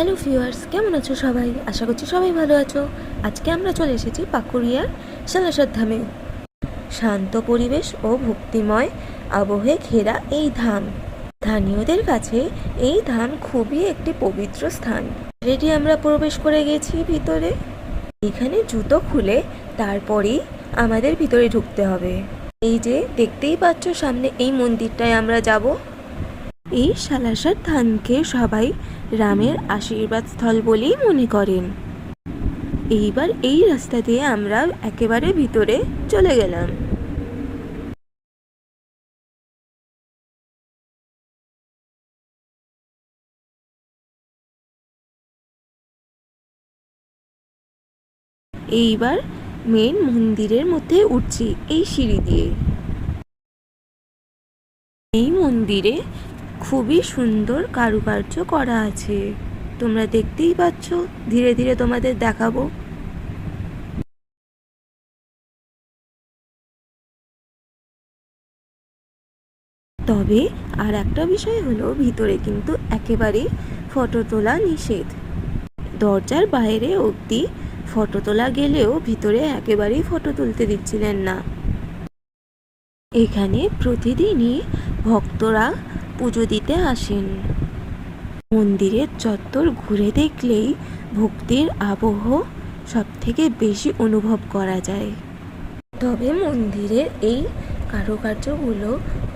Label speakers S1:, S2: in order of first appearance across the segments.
S1: Hello viewers কেমন আছো সবাই? আশা করছি সবাই ভালো আছো। আজকে আমরা চলে এসেছি পাকুড়িয়ার সালাসার ধামে শান্ত পরিবেশ ও ভক্তিময় আবহে ঘেরা এই ধাম। স্থানীয়দের কাছে এই ধাম খুবই একটি পবিত্র স্থান। রেডি আমরা প্রবেশ করে গেছি ভিতরে। এখানে জুতো খুলে তারপরেই আমাদের ভিতরে ঢুকতে হবে। এই যে দেখতেই পাচ্ছ সামনে এই মন্দিরটায় আমরা যাব। এই সালাসার ধানকে সবাই রামের আশীর্বাদ স্থল বলেই মনে করেন। এইবার এই রাস্তা দিয়ে আমরা একেবারে ভিতরে চলে গেলাম। এইবার মেন মন্দিরের মধ্যে উঠছি এই সিঁড়ি দিয়ে। এই মন্দিরে খুবই সুন্দর কারুকার্য করা আছে। তোমরা দেখতেই পাচ্ছ, ধীরে ধীরে তোমাদের দেখাবো। তবে আর একটা বিষয় হলো, ভিতরে কিন্তু একেবারেই ফটো তোলা নিষেধ। দরজার বাইরে অবধি ফটো তোলা গেলেও ভিতরে একেবারেই ফটো তুলতে দিচ্ছিলেন না। এখানে প্রতিদিনই ভক্তরা পুজো দিতে আসেন। মন্দিরের চত্বর ঘুরে দেখলেই ভক্তির আবহ সব থেকে বেশি অনুভব করা যায়। তবে মন্দিরের এই কারুকার্যগুলো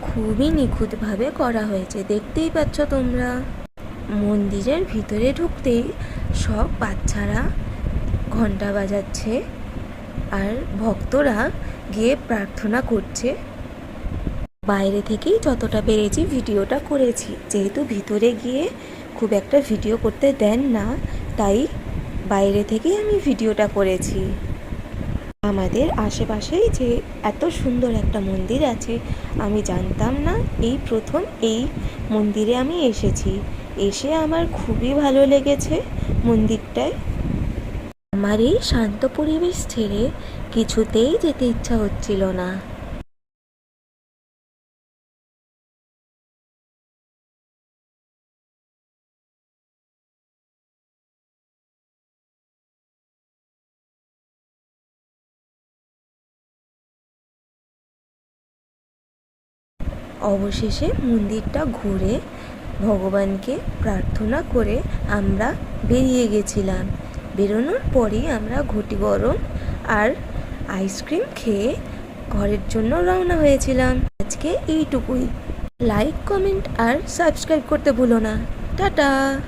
S1: খুবই নিখুঁতভাবে করা হয়েছে, দেখতেই পাচ্ছ তোমরা। মন্দিরের ভিতরে ঢুকতেই সব বাচ্চারা ঘণ্টা বাজাচ্ছে আর ভক্তরা গিয়ে প্রার্থনা করছে। বাইরে থেকেই যতটা পেরেছি ভিডিওটা করেছি। যেহেতু ভিতরে গিয়ে খুব একটা ভিডিও করতে দেন না, তাই বাইরে থেকেই আমি ভিডিওটা করেছি। আমাদের আশেপাশেই যে এত সুন্দর একটা মন্দির আছে, আমি জানতাম না এই প্রথম এই মন্দিরে আমি এসেছি। এসে আমার খুবই ভালো লেগেছে মন্দিরটায়। আমার এই শান্ত পরিবেশ ছেড়ে কিছুতেই যেতে ইচ্ছা হচ্ছিল না। অবশেষে মন্দিরটা ঘুরে ভগবানকে প্রার্থনা করে আমরা বেরিয়ে গেছিলাম। বেরোনোর পরেই আমরা ঘটি গরম আর আইসক্রিম খেয়ে ঘরের জন্য রওনা হয়েছিলাম। আজকে এইটুকুই। লাইক কমেন্ট আর সাবস্ক্রাইব করতে ভুলো না। টাটা!